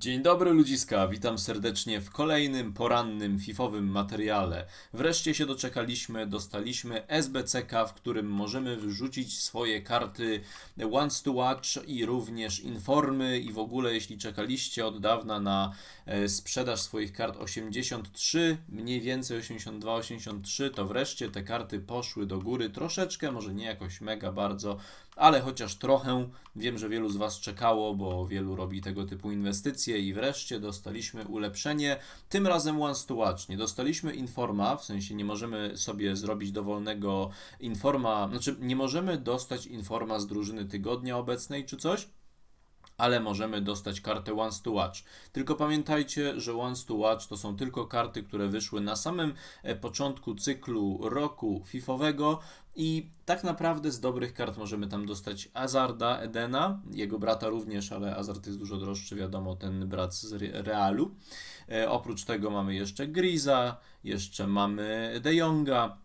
Dzień dobry ludziska, witam serdecznie w kolejnym porannym fifowym materiale. Wreszcie się doczekaliśmy, dostaliśmy SBCK, w którym możemy wrzucić swoje karty Once to Watch i również informy i w ogóle jeśli czekaliście od dawna na e, sprzedaż swoich kart 83, mniej więcej 82-83, to wreszcie te karty poszły do góry troszeczkę, może nie jakoś mega bardzo, ale chociaż trochę. Wiem, że wielu z Was czekało, bo wielu robi tego typu inwestycje i wreszcie dostaliśmy ulepszenie. Tym razem Once to Watch. Nie dostaliśmy informa, w sensie nie możemy sobie zrobić dowolnego informa, znaczy nie możemy dostać informa z drużyny tygodnia obecnej czy coś, ale możemy dostać kartę Once to Watch. Tylko pamiętajcie, że Once to Watch to są tylko karty, które wyszły na samym e, początku cyklu roku FIFowego i tak naprawdę z dobrych kart możemy tam dostać Azarda Edena, jego brata również, ale Azard jest dużo droższy, wiadomo, ten brat z Re- Realu. E, oprócz tego mamy jeszcze Griza, jeszcze mamy De Jonga,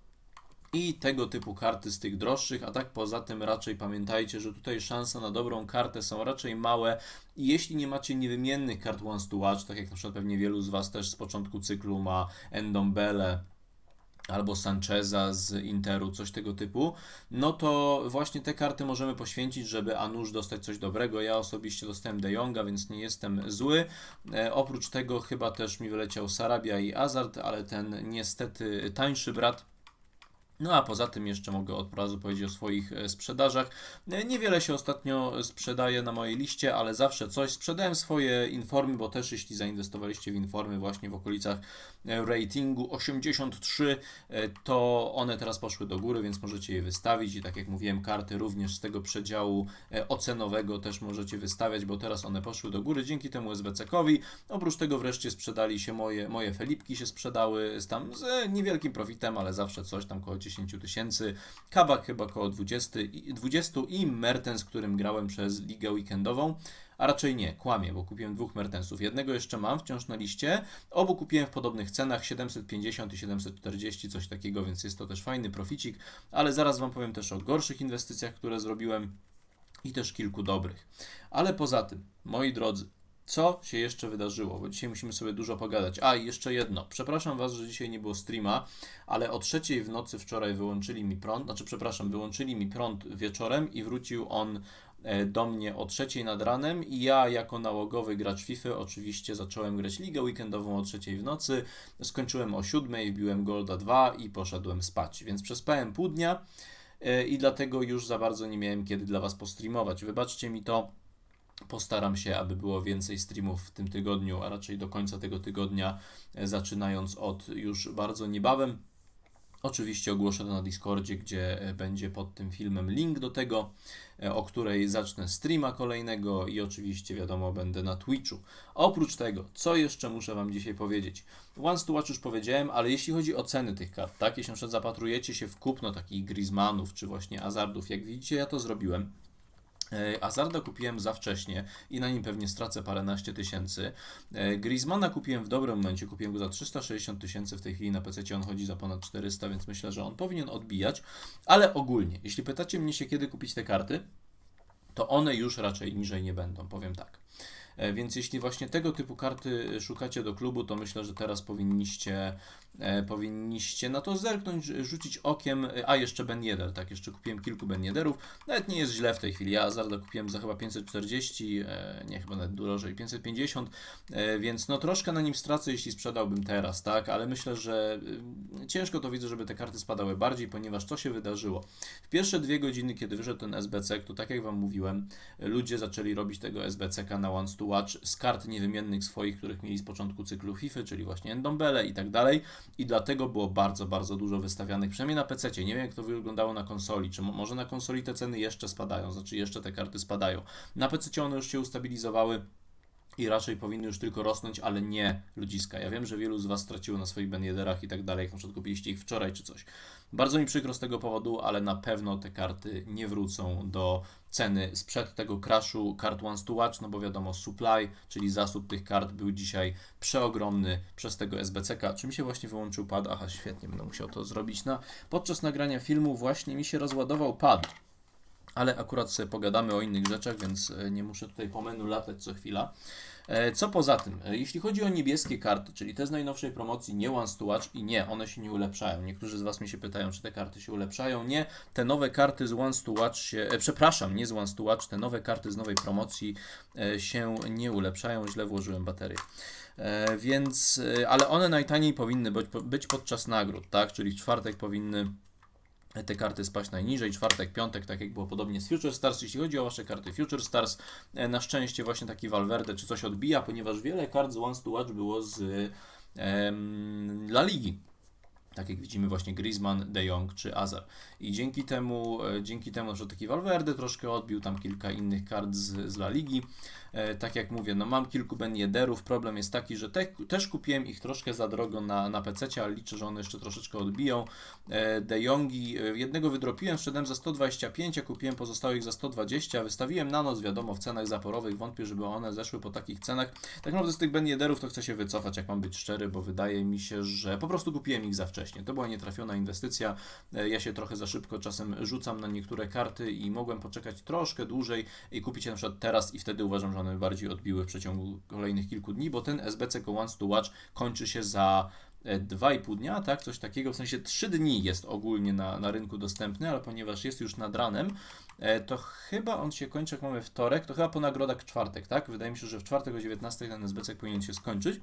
i tego typu karty z tych droższych, a tak poza tym raczej pamiętajcie, że tutaj szanse na dobrą kartę są raczej małe i jeśli nie macie niewymiennych kart Once to Watch, tak jak na przykład pewnie wielu z Was też z początku cyklu ma Endombele, albo Sancheza z Interu, coś tego typu, no to właśnie te karty możemy poświęcić, żeby a nuż dostać coś dobrego. Ja osobiście dostałem De Jonga, więc nie jestem zły. E, oprócz tego chyba też mi wyleciał Sarabia i Azard, ale ten niestety tańszy brat no a poza tym jeszcze mogę od razu powiedzieć o swoich e, sprzedażach. E, Niewiele się ostatnio sprzedaje na mojej liście, ale zawsze coś. Sprzedałem swoje informy, bo też jeśli zainwestowaliście w informy właśnie w okolicach e, ratingu 83, e, to one teraz poszły do góry, więc możecie je wystawić i tak jak mówiłem, karty również z tego przedziału ocenowego też możecie wystawiać, bo teraz one poszły do góry dzięki temu SBC-kowi. Oprócz tego wreszcie sprzedali się moje, moje Felipki się sprzedały z tam z niewielkim profitem, ale zawsze coś tam koło 10 tysięcy. Kabak chyba około 20, i- 20 i Mertens, którym grałem przez ligę weekendową. A raczej nie, kłamie, bo kupiłem dwóch Mertensów. Jednego jeszcze mam wciąż na liście. Obu kupiłem w podobnych cenach 750 i 740, coś takiego, więc jest to też fajny proficik. Ale zaraz Wam powiem też o gorszych inwestycjach, które zrobiłem i też kilku dobrych. Ale poza tym, moi drodzy, co się jeszcze wydarzyło? Bo dzisiaj musimy sobie dużo pogadać. A, i jeszcze jedno. Przepraszam Was, że dzisiaj nie było streama, ale o trzeciej w nocy wczoraj wyłączyli mi prąd. Znaczy, przepraszam, wyłączyli mi prąd wieczorem i wrócił on e, do mnie o trzeciej nad ranem i ja jako nałogowy gracz FIFA oczywiście zacząłem grać ligę weekendową o trzeciej w nocy, skończyłem o siódmej, wbiłem Golda 2 i poszedłem spać, więc przespałem pół dnia e, i dlatego już za bardzo nie miałem kiedy dla Was postreamować. Wybaczcie mi to, Postaram się, aby było więcej streamów w tym tygodniu, a raczej do końca tego tygodnia, e, zaczynając od już bardzo niebawem. Oczywiście ogłoszę to na Discordzie, gdzie e, będzie pod tym filmem link do tego, e, o której zacznę streama kolejnego i oczywiście wiadomo będę na Twitchu. Oprócz tego, co jeszcze muszę Wam dzisiaj powiedzieć? Once to Watch już powiedziałem, ale jeśli chodzi o ceny tych kart, tak? Jeśli na zapatrujecie się w kupno takich Griezmannów czy właśnie Azardów, jak widzicie, ja to zrobiłem. E, Azarda kupiłem za wcześnie i na nim pewnie stracę paręnaście tysięcy. E, Griezmana kupiłem w dobrym momencie, kupiłem go za 360 tysięcy, w tej chwili na PC on chodzi za ponad 400, więc myślę, że on powinien odbijać. Ale ogólnie, jeśli pytacie mnie się, kiedy kupić te karty, to one już raczej niżej nie będą, powiem tak. E, Więc jeśli właśnie tego typu karty szukacie do klubu, to myślę, że teraz powinniście, powinniście na to zerknąć, rz- rzucić okiem. E, A jeszcze Ben Yedder, tak, jeszcze kupiłem kilku Ben Yedderów. Nawet nie jest źle w tej chwili. Ja Azarda kupiłem za chyba 540, e, nie chyba nawet drożej, 550, e, więc no troszkę na nim stracę, jeśli sprzedałbym teraz, tak, ale myślę, że y, ciężko to widzę, żeby te karty spadały bardziej, ponieważ co się wydarzyło? W pierwsze dwie godziny, kiedy wyszedł ten SBC, to tak jak Wam mówiłem, ludzie zaczęli robić tego SBCK na Once to Watch z kart niewymiennych swoich, których mieli z początku cyklu FIFA, czyli właśnie Endombele i tak dalej. I dlatego było bardzo, bardzo dużo wystawianych, przynajmniej na PC. Nie wiem, jak to wyglądało na konsoli. Czy mo- może na konsoli te ceny jeszcze spadają, znaczy jeszcze te karty spadają. Na PC one już się ustabilizowały. I raczej powinny już tylko rosnąć, ale nie ludziska. Ja wiem, że wielu z Was straciło na swoich Benjederach i tak dalej, jak na przykład kupiliście ich wczoraj czy coś. Bardzo mi przykro z tego powodu, ale na pewno te karty nie wrócą do ceny sprzed tego crashu kart Once to Watch, no bo wiadomo, supply, czyli zasób tych kart był dzisiaj przeogromny przez tego SBCK. Czy mi się właśnie wyłączył pad? Aha, świetnie, będę musiał to zrobić na podczas nagrania filmu. Właśnie mi się rozładował pad. Ale akurat sobie pogadamy o innych rzeczach, więc e, nie muszę tutaj po menu latać co chwila. E, Co poza tym, e, jeśli chodzi o niebieskie karty, czyli te z najnowszej promocji, nie Once to Watch i nie, one się nie ulepszają. Niektórzy z Was mi się pytają, czy te karty się ulepszają. Nie, te nowe karty z Once to Watch się, e, przepraszam, nie z Once to Watch, te nowe karty z nowej promocji e, się nie ulepszają, źle włożyłem baterię. E, Więc, ale one najtaniej powinny być, być podczas nagród, tak? Czyli w czwartek powinny te karty spaść najniżej, czwartek, piątek, tak jak było podobnie z Future Stars. Jeśli chodzi o Wasze karty Future Stars, e, na szczęście właśnie taki Valverde czy coś odbija, ponieważ wiele kart z Once to Watch było z em, La Ligi. Tak jak widzimy właśnie Griezmann, De Jong czy Azar. I dzięki temu, e, dzięki temu, że taki Valverde troszkę odbił tam kilka innych kart z, z La Ligi. E, tak jak mówię, no mam kilku Ben Yedderów. Problem jest taki, że te, też kupiłem ich troszkę za drogo na, na PC, ale liczę, że one jeszcze troszeczkę odbiją. E, De Jongi, e, jednego wydropiłem, sprzedałem za 125, a kupiłem pozostałych za 120. Wystawiłem na noc, wiadomo, w cenach zaporowych. Wątpię, żeby one zeszły po takich cenach. Tak naprawdę z tych Ben Yedderów to chcę się wycofać, jak mam być szczery, bo wydaje mi się, że po prostu kupiłem ich za wcześnie. To była nietrafiona inwestycja. Ja się trochę za szybko czasem rzucam na niektóre karty i mogłem poczekać troszkę dłużej i kupić je na przykład teraz i wtedy uważam, że one bardziej odbiły w przeciągu kolejnych kilku dni, bo ten SBC Once to Watch kończy się za e, 2,5 dnia, tak? Coś takiego, w sensie 3 dni jest ogólnie na, na rynku dostępny, ale ponieważ jest już nad ranem, e, to chyba on się kończy, jak mamy wtorek, to chyba po nagrodach czwartek, tak? Wydaje mi się, że w czwartek o 19 ten SBC powinien się skończyć.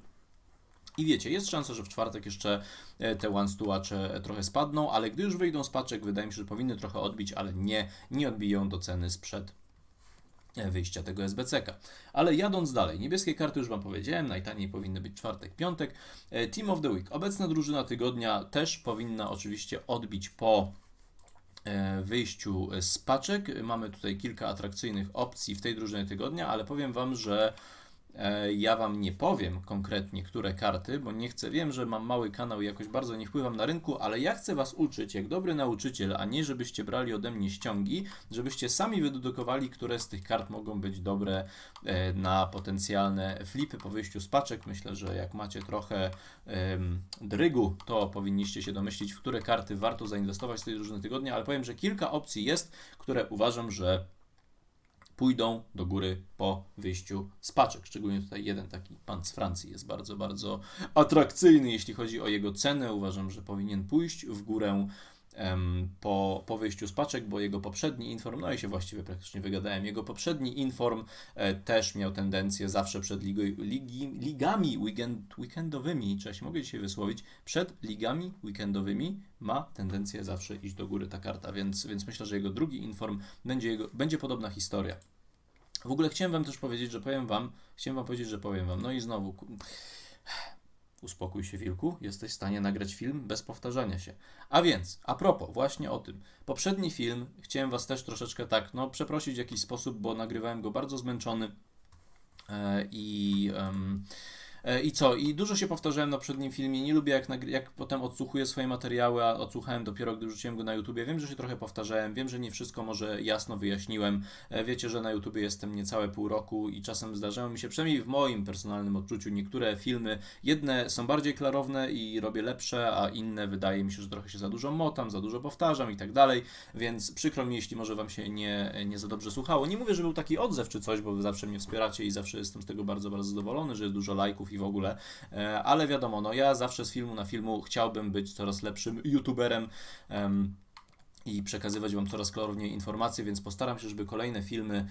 I wiecie, jest szansa, że w czwartek jeszcze e, te Once to Watche e, trochę spadną, ale gdy już wyjdą z paczek, wydaje mi się, że powinny trochę odbić, ale nie, nie odbiją do ceny sprzed e, wyjścia tego SBCK. Ale jadąc dalej, niebieskie karty już Wam powiedziałem, najtaniej powinny być czwartek, piątek. E, Team of the Week, obecna drużyna tygodnia też powinna oczywiście odbić po e, wyjściu z paczek. Mamy tutaj kilka atrakcyjnych opcji w tej drużynie tygodnia, ale powiem Wam, że ja Wam nie powiem konkretnie, które karty, bo nie chcę, wiem, że mam mały kanał i jakoś bardzo nie wpływam na rynku, ale ja chcę Was uczyć jak dobry nauczyciel, a nie żebyście brali ode mnie ściągi, żebyście sami wydedukowali, które z tych kart mogą być dobre e, na potencjalne flipy po wyjściu z paczek. Myślę, że jak macie trochę drygu, to powinniście się domyślić, w które karty warto zainwestować z tej drużyny tygodnia, ale powiem, że kilka opcji jest, które uważam, że pójdą do góry po wyjściu z paczek. Szczególnie tutaj jeden taki pan z Francji jest bardzo, bardzo atrakcyjny, jeśli chodzi o jego cenę. Uważam, że powinien pójść w górę po, po wyjściu z paczek, bo jego poprzedni inform, no i się właściwie praktycznie wygadałem, jego poprzedni inform e, też miał tendencję zawsze przed ligo, ligi, ligami weekend, weekendowymi, czy ja się mogę dzisiaj wysłowić, przed ligami weekendowymi ma tendencję zawsze iść do góry ta karta, więc, więc myślę, że jego drugi inform będzie, jego, będzie podobna historia. W ogóle chciałem Wam też powiedzieć, że powiem Wam, chciałem Wam powiedzieć, że powiem Wam, no i znowu, ku- uspokój się Wilku, jesteś w stanie nagrać film bez powtarzania się. A więc, a propos, właśnie o tym. Poprzedni film, chciałem Was też troszeczkę tak, no, przeprosić w jakiś sposób, bo nagrywałem go bardzo zmęczony e, i... E, I co? I dużo się powtarzałem na poprzednim filmie. Nie lubię, jak, jak potem odsłuchuję swoje materiały, a odsłuchałem dopiero, gdy wrzuciłem go na YouTubie. Wiem, że się trochę powtarzałem, wiem, że nie wszystko może jasno wyjaśniłem. E, Wiecie, że na YouTubie jestem niecałe pół roku i czasem zdarzają mi się, przynajmniej w moim personalnym odczuciu, niektóre filmy. Jedne są bardziej klarowne i robię lepsze, a inne wydaje mi się, że trochę się za dużo motam, za dużo powtarzam i tak dalej. Więc przykro mi, jeśli może Wam się nie, nie za dobrze słuchało. Nie mówię, że był taki odzew czy coś, bo Wy zawsze mnie wspieracie i zawsze jestem z tego bardzo, bardzo zadowolony, że jest dużo lajków i w ogóle. E, Ale wiadomo, no ja zawsze z filmu na filmu chciałbym być coraz lepszym youtuberem. em, i przekazywać Wam coraz klarowniej informacje, więc postaram się, żeby kolejne filmy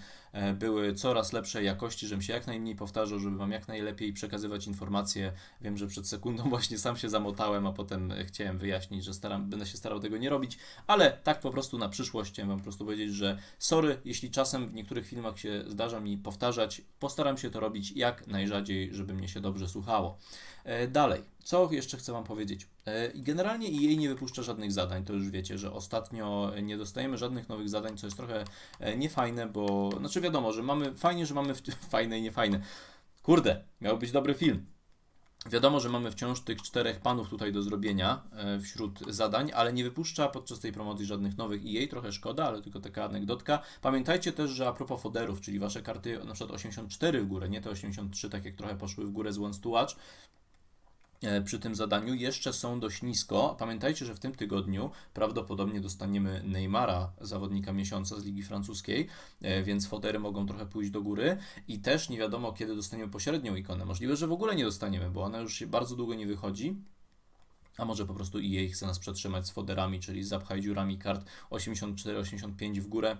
były coraz lepszej jakości, żebym się jak najmniej powtarzał, żeby Wam jak najlepiej przekazywać informacje. Wiem, że przed sekundą właśnie sam się zamotałem, a potem e, chciałem wyjaśnić, że staram, będę się starał tego nie robić, ale tak po prostu na przyszłość chciałem Wam po prostu powiedzieć, że sorry, jeśli czasem w niektórych filmach się zdarza mi powtarzać, postaram się to robić jak najrzadziej, żeby mnie się dobrze słuchało. E, Dalej, co jeszcze chcę Wam powiedzieć? E, Generalnie EA nie wypuszcza żadnych zadań, to już wiecie, że ostatnio nie dostajemy żadnych nowych zadań, co jest trochę e, niefajne, bo, znaczy wiadomo, że mamy, fajnie, że mamy, w- fajne i niefajne. Kurde, miał być dobry film. Wiadomo, że mamy wciąż tych czterech panów tutaj do zrobienia e, wśród zadań, ale nie wypuszcza podczas tej promocji żadnych nowych EA, trochę szkoda, ale tylko taka anegdotka. Pamiętajcie też, że a propos foderów, czyli wasze karty na przykład 84 w górę, nie te 83, tak jak trochę poszły w górę z Once to Watch, przy tym zadaniu jeszcze są dość nisko. Pamiętajcie, że w tym tygodniu prawdopodobnie dostaniemy Neymara, zawodnika miesiąca z Ligi Francuskiej, e, więc fotery mogą trochę pójść do góry i też nie wiadomo, kiedy dostaniemy pośrednią ikonę. Możliwe, że w ogóle nie dostaniemy, bo ona już się bardzo długo nie wychodzi. A może po prostu EA chce nas przetrzymać z foderami, czyli zapchaj dziurami kart 84-85 w górę,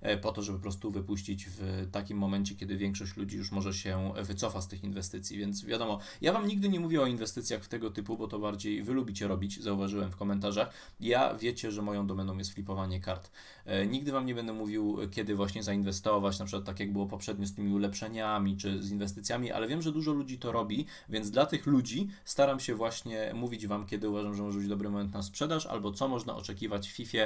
e, po to, żeby po prostu wypuścić w takim momencie, kiedy większość ludzi już może się wycofa z tych inwestycji. Więc wiadomo, ja Wam nigdy nie mówię o inwestycjach w tego typu, bo to bardziej Wy lubicie robić, zauważyłem w komentarzach. Ja wiecie, że moją domeną jest flipowanie kart. E, nigdy Wam nie będę mówił, kiedy właśnie zainwestować, na przykład tak jak było poprzednio z tymi ulepszeniami czy z inwestycjami, ale wiem, że dużo ludzi to robi, więc dla tych ludzi staram się właśnie mówić Wam, kiedy uważam, że może być dobry moment na sprzedaż, albo co można oczekiwać w FIFA,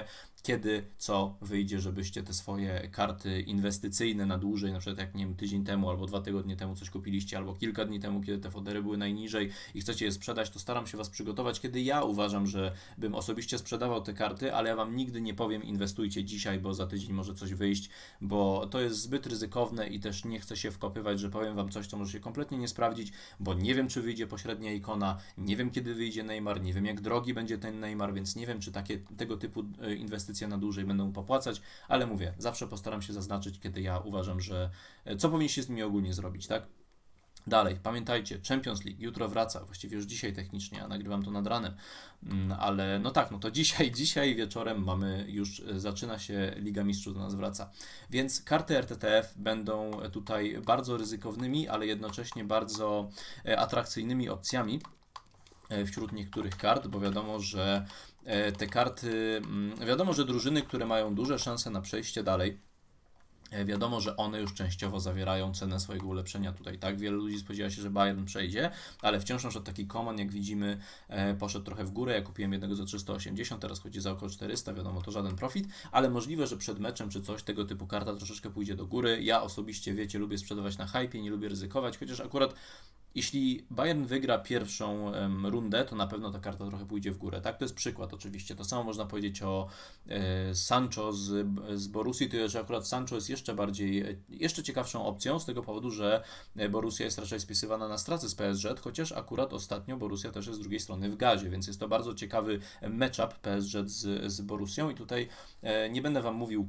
kiedy co wyjdzie, żebyście te swoje karty inwestycyjne na dłużej, na przykład jak nie wiem, tydzień temu albo dwa tygodnie temu coś kupiliście, albo kilka dni temu, kiedy te fodery były najniżej i chcecie je sprzedać, to staram się Was przygotować, kiedy ja uważam, że bym osobiście sprzedawał te karty, ale ja Wam nigdy nie powiem inwestujcie dzisiaj, bo za tydzień może coś wyjść, bo to jest zbyt ryzykowne i też nie chcę się wkopywać, że powiem Wam coś, co może się kompletnie nie sprawdzić, bo nie wiem, czy wyjdzie pośrednia ikona, nie wiem, kiedy wyjdzie Neymar, nie wiem, jak drogi będzie ten Neymar, więc nie wiem, czy takie tego typu e, inwestycje na dłużej będą popłacać, ale mówię, zawsze postaram się zaznaczyć, kiedy ja uważam, że e, co powinniście z nimi ogólnie zrobić, tak? Dalej, pamiętajcie, Champions League jutro wraca, właściwie już dzisiaj technicznie, ja nagrywam to nad ranem, Mm, ale no tak, no to dzisiaj, dzisiaj wieczorem mamy już, e, zaczyna się Liga Mistrzów do nas wraca. Więc karty RTTF będą tutaj bardzo ryzykownymi, ale jednocześnie bardzo atrakcyjnymi opcjami wśród niektórych kart, bo wiadomo, że te karty, mm, wiadomo, że drużyny, które mają duże szanse na przejście dalej, E, wiadomo, że one już częściowo zawierają cenę swojego ulepszenia tutaj, tak? Wiele ludzi spodziewa się, że Bayern przejdzie, ale wciąż na taki Coman, jak widzimy, e, poszedł trochę w górę. Ja kupiłem jednego za 380, teraz chodzi za około 400, wiadomo, to żaden profit, ale możliwe, że przed meczem czy coś, tego typu karta troszeczkę pójdzie do góry. Ja osobiście, wiecie, lubię sprzedawać na hype, nie lubię ryzykować, chociaż akurat jeśli Bayern wygra pierwszą rundę, to na pewno ta karta trochę pójdzie w górę. Tak, to jest przykład oczywiście. To samo można powiedzieć o e, Sancho z, z Borussii, tyle że akurat Sancho jest jeszcze bardziej, jeszcze ciekawszą opcją z tego powodu, że e, Borussia jest raczej spisywana na straty z PSG, chociaż akurat ostatnio Borussia też jest z drugiej strony w gazie, więc jest to bardzo ciekawy matchup PSG z, z Borussią i tutaj e, nie będę Wam mówił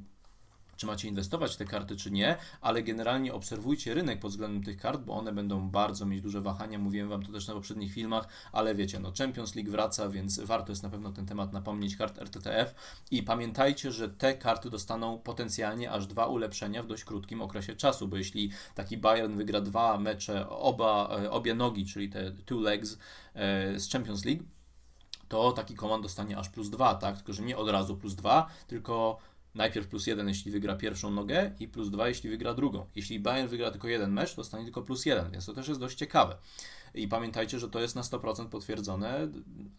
czy macie inwestować w te karty, czy nie, ale generalnie obserwujcie rynek pod względem tych kart, bo one będą bardzo mieć duże wahania. Mówiłem Wam to też na poprzednich filmach, ale wiecie, no Champions League wraca, więc warto jest na pewno ten temat napomnieć kart RTTF i pamiętajcie, że te karty dostaną potencjalnie aż dwa ulepszenia w dość krótkim okresie czasu, bo jeśli taki Bayern wygra dwa mecze, oba, e, obie nogi, czyli te two legs e, z Champions League, to taki komand dostanie aż plus dwa, tak? Tylko, że nie od razu plus dwa, tylko najpierw plus jeden, jeśli wygra pierwszą nogę i plus dwa, jeśli wygra drugą. Jeśli Bayern wygra tylko jeden mecz, to dostanie tylko plus jeden, więc to też jest dość ciekawe. I pamiętajcie, że to jest na 100% potwierdzone,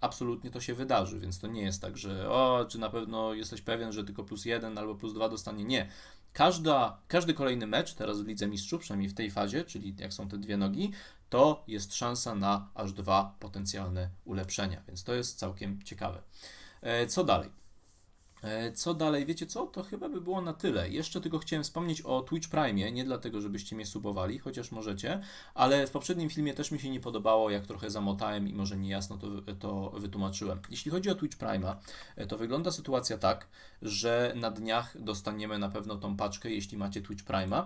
absolutnie to się wydarzy, więc to nie jest tak, że o, czy na pewno jesteś pewien, że tylko plus jeden albo plus dwa dostanie. Nie. Każda, każdy kolejny mecz, teraz w Lidze Mistrzów, przynajmniej w tej fazie, czyli jak są te dwie nogi, to jest szansa na aż dwa potencjalne ulepszenia, więc to jest całkiem ciekawe. E, co dalej? E, co dalej? Wiecie co? To chyba by było na tyle. Jeszcze tylko chciałem wspomnieć o Twitch Prime, nie dlatego, żebyście mnie subowali, chociaż możecie, ale w poprzednim filmie też mi się nie podobało, jak trochę zamotałem i może niejasno to, to wytłumaczyłem. Jeśli chodzi o Twitch Prime, e, to wygląda sytuacja tak, że na dniach dostaniemy na pewno tą paczkę, jeśli macie Twitch Prime'a.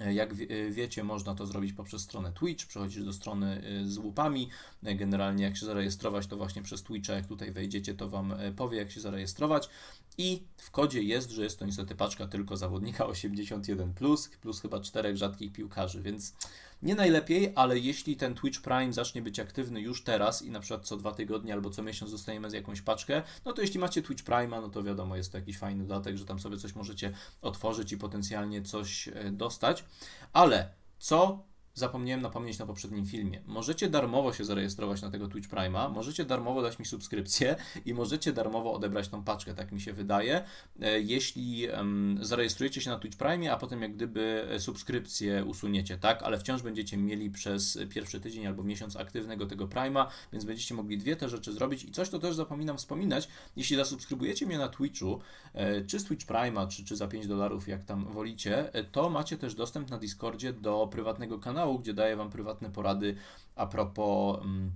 E, jak wiecie, można to zrobić poprzez stronę Twitch, przechodzisz do strony z łupami. Generalnie, jak się zarejestrować, to właśnie przez Twitcha, jak tutaj wejdziecie, to Wam powie, jak się zarejestrować. I w kodzie jest, że jest to niestety paczka tylko zawodnika 81, plus, plus chyba czterech rzadkich piłkarzy, więc nie najlepiej, ale jeśli ten Twitch Prime zacznie być aktywny już teraz i na przykład co dwa tygodnie albo co miesiąc dostajemy z jakąś paczkę, no to jeśli macie Twitch Prime, no to wiadomo, jest to jakiś fajny dodatek, że tam sobie coś możecie otworzyć i potencjalnie coś e, dostać. Ale co zapomniałem napomnieć na poprzednim filmie. Możecie darmowo się zarejestrować na tego Twitch Prime'a, możecie darmowo dać mi subskrypcję i możecie darmowo odebrać tą paczkę, tak mi się wydaje. E, jeśli um, zarejestrujecie się na Twitch Prime'ie, a potem jak gdyby subskrypcję usuniecie, tak? Ale wciąż będziecie mieli przez pierwszy tydzień albo miesiąc aktywnego tego Prime'a, więc będziecie mogli dwie te rzeczy zrobić i coś to też zapominam wspominać. Jeśli zasubskrybujecie mnie na Twitchu, e, czy z Twitch Prime'a, czy, czy za 5 dolarów, jak tam wolicie, e, to macie też dostęp na Discordzie do prywatnego kanału, kanału, gdzie daję Wam prywatne porady a propos. Um,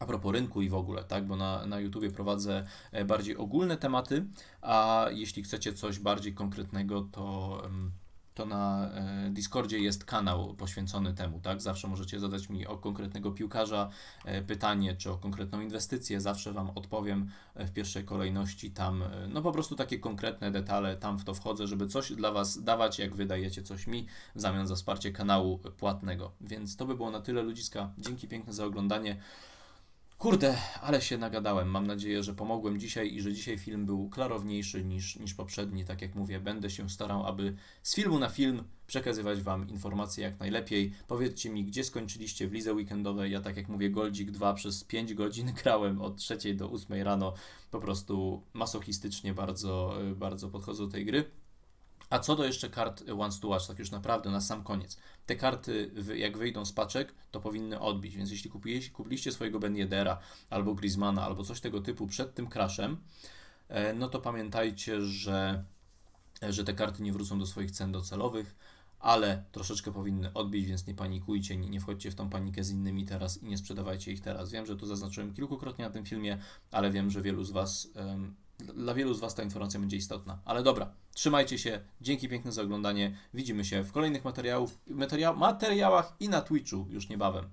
a propos rynku i w ogóle, tak? Bo na, na YouTubie prowadzę e, bardziej ogólne tematy, a jeśli chcecie coś bardziej konkretnego, to, em, to na e, Discordzie jest kanał poświęcony temu, tak? Zawsze możecie zadać mi o konkretnego piłkarza e, pytanie, czy o konkretną inwestycję, zawsze Wam odpowiem e, w pierwszej kolejności tam, no po prostu takie konkretne detale, tam w to wchodzę, żeby coś dla Was dawać, jak Wy dajecie coś mi w zamian za wsparcie kanału płatnego. Więc to by było na tyle, ludziska. Dzięki piękne za oglądanie. Kurde, ale się nagadałem. Mam nadzieję, że pomogłem dzisiaj i że dzisiaj film był klarowniejszy niż, niż poprzedni. Tak jak mówię, będę się starał, aby z filmu na film przekazywać Wam informacje jak najlepiej. Powiedzcie mi, gdzie skończyliście w lidze weekendowej. Ja, tak jak mówię, Goldzik 2 przez 5 godzin grałem od 3 do 8 rano. Po prostu masochistycznie bardzo, bardzo podchodzę do tej gry. A co do jeszcze kart Once to Watch, tak już naprawdę na sam koniec. Te karty, jak wyjdą z paczek, to powinny odbić, więc jeśli kupiliście, swojego Ben Yedera albo Griezmana, albo coś tego typu przed tym crashem, e, no to pamiętajcie, że, że te karty nie wrócą do swoich cen docelowych, ale troszeczkę powinny odbić, więc nie panikujcie, nie, nie wchodźcie w tą panikę z innymi teraz i nie sprzedawajcie ich teraz. Wiem, że tu zaznaczyłem kilkukrotnie na tym filmie, ale wiem, że wielu z Was, dla wielu z Was ta informacja będzie istotna. Ale dobra, trzymajcie się, dzięki piękne za oglądanie, widzimy się w kolejnych materiał, materiałach i na Twitchu już niebawem.